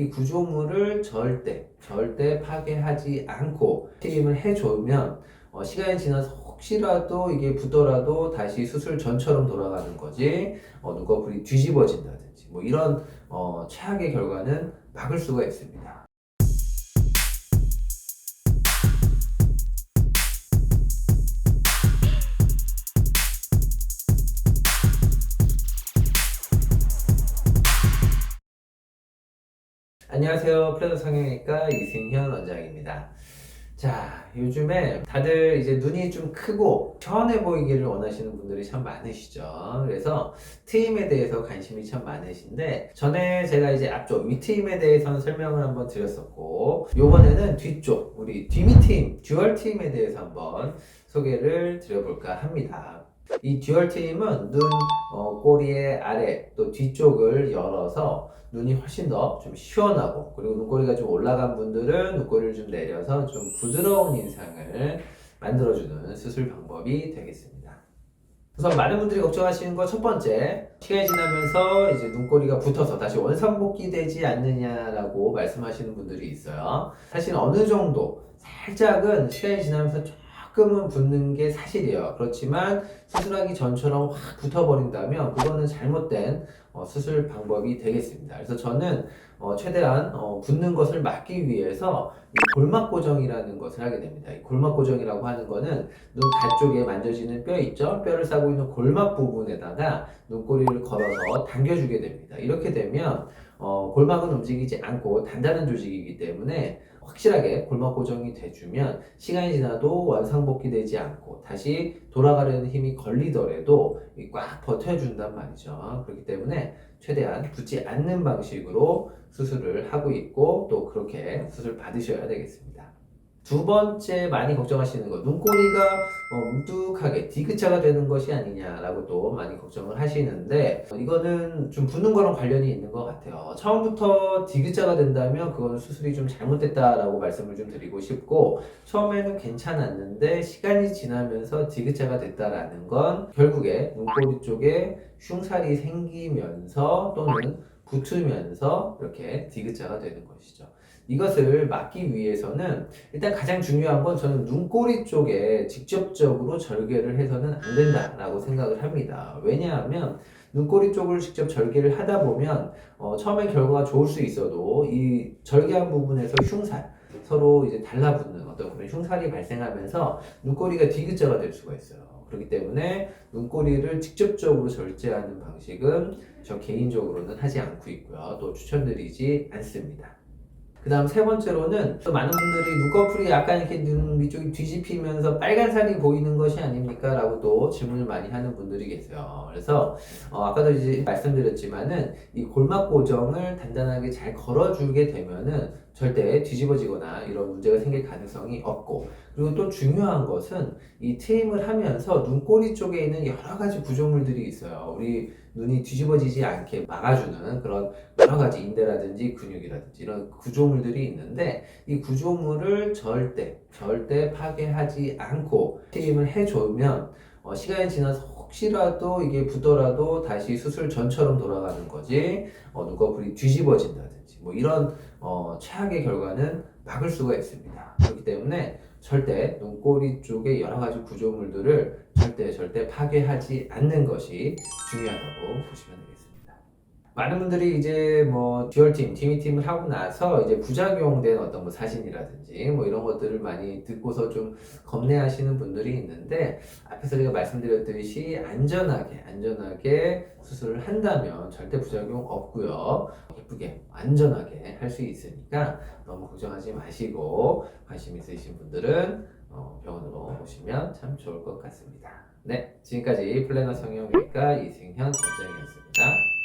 이 구조물을 절대 절대 파괴하지 않고 트림을 해주면 어, 시간이 지나서 혹시라도 이게 붓더라도 다시 수술 전처럼 돌아가는 거지 어, 눈꺼풀이 뒤집어진다든지 뭐 이런 어, 최악의 결과는 막을 수가 있습니다. 안녕하세요. 플래너 성형외과 이승현 원장입니다. 자, 요즘에 다들 이제 눈이 좀 크고 시원해 보이기를 원하시는 분들이 참 많으시죠. 그래서 트임에 대해서 관심이 참 많으신데, 전에 제가 이제 앞쪽 윗트임에 대해서는 설명을 한번 드렸었고, 요번에는 뒤쪽, 우리 뒤밑트임, 듀얼 트임에 대해서 한번 소개를 드려볼까 합니다. 이 듀얼 트임은 눈 어, 꼬리의 아래 또 뒤쪽을 열어서 눈이 훨씬 더 좀 시원하고 그리고 눈꼬리가 좀 올라간 분들은 눈꼬리를 좀 내려서 좀 부드러운 인상을 만들어주는 수술 방법이 되겠습니다. 우선 많은 분들이 걱정하시는 거 첫 번째 시간이 지나면서 이제 눈꼬리가 붙어서 다시 원상복귀 되지 않느냐라고 말씀하시는 분들이 있어요. 사실 어느 정도 살짝은 시간이 지나면서 조금은 붙는 게 사실이에요. 그렇지만 수술하기 전처럼 확 붙어버린다면 그거는 잘못된 어, 수술 방법이 되겠습니다. 그래서 저는 어, 최대한 어, 붙는 것을 막기 위해서 이 골막 고정이라는 것을 하게 됩니다. 이 골막 고정이라고 하는 거는 눈 가쪽에 만져지는 뼈 있죠? 뼈를 싸고 있는 골막 부분에다가 눈꼬리를 걸어서 당겨주게 됩니다. 이렇게 되면 어, 골막은 움직이지 않고 단단한 조직이기 때문에 확실하게 골막 고정이 돼주면 시간이 지나도 원상복귀 되지 않고 다시 돌아가려는 힘이 걸리더라도 이꽉 버텨준단 말이죠. 그렇기 때문에 최대한 붙지 않는 방식으로 수술을 하고 있고 또 그렇게 수술 받으셔야 되겠습니다. 두 번째 많이 걱정하시는 거 눈꼬리가 어, 뭉툭하게 디귿자가 되는 것이 아니냐라고 또 많이 걱정을 하시는데 어, 이거는 좀 붓는 거랑 관련이 있는 것 같아요. 처음부터 디귿자가 된다면 그거는 수술이 좀 잘못됐다라고 말씀을 좀 드리고 싶고 처음에는 괜찮았는데 시간이 지나면서 디귿자가 됐다라는 건 결국에 눈꼬리 쪽에 흉살이 생기면서 또는 붙으면서 이렇게 디귿자가 되는 것이죠. 이것을 막기 위해서는 일단 가장 중요한 건 저는 눈꼬리 쪽에 직접적으로 절개를 해서는 안 된다라고 생각을 합니다. 왜냐하면 눈꼬리 쪽을 직접 절개를 하다 보면 어, 처음에 결과가 좋을 수 있어도 이 절개한 부분에서 흉살 서로 이제 달라붙는 어떤 그런 흉살이 발생하면서 눈꼬리가 디귿자가 될 수가 있어요. 그렇기 때문에 눈꼬리를 직접적으로 절제하는 방식은 저 개인적으로는 하지 않고 있고요. 또 추천드리지 않습니다. 그 다음 세 번째로는 또 많은 분들이 눈꺼풀이 약간 이렇게 눈 위쪽이 뒤집히면서 빨간 살이 보이는 것이 아닙니까? 라고 또 질문을 많이 하는 분들이 계세요. 그래서 어, 아까도 이제 말씀드렸지만은 이 골막 고정을 단단하게 잘 걸어주게 되면은 절대 뒤집어지거나 이런 문제가 생길 가능성이 없고 그리고 또 중요한 것은 이 트임을 하면서 눈꼬리 쪽에 있는 여러 가지 구조물들이 있어요. 우리 눈이 뒤집어지지 않게 막아주는 그런 여러 가지 인대라든지 근육이라든지 이런 구조물들이 있는데 이 구조물을 절대 절대 파괴하지 않고 트임을 해주면 어, 시간이 지나서 혹시라도 이게 붙더라도 다시 수술 전처럼 돌아가는 거지 어, 눈꺼풀이 뒤집어진다든지 뭐 이런 어, 최악의 결과는 막을 수가 있습니다. 그렇기 때문에 절대 눈꼬리 쪽의 여러 가지 구조물들을 절대 절대 파괴하지 않는 것이 중요하다고 보시면 되겠습니다. 많은 분들이 이제 뭐 듀얼팀, 티미팀을 하고 나서 이제 부작용된 어떤 뭐 사진이라든지 뭐 이런 것들을 많이 듣고서 좀 겁내하시는 분들이 있는데 앞에서 제가 말씀드렸듯이 안전하게 안전하게 수술을 한다면 절대 부작용 없고요. 예쁘게 안전하게 할 수 있으니까 너무 걱정하지 마시고 관심 있으신 분들은 어, 병원으로 오시면 참 좋을 것 같습니다. 네, 지금까지 플래너 성형외과 이승현 원장이었습니다.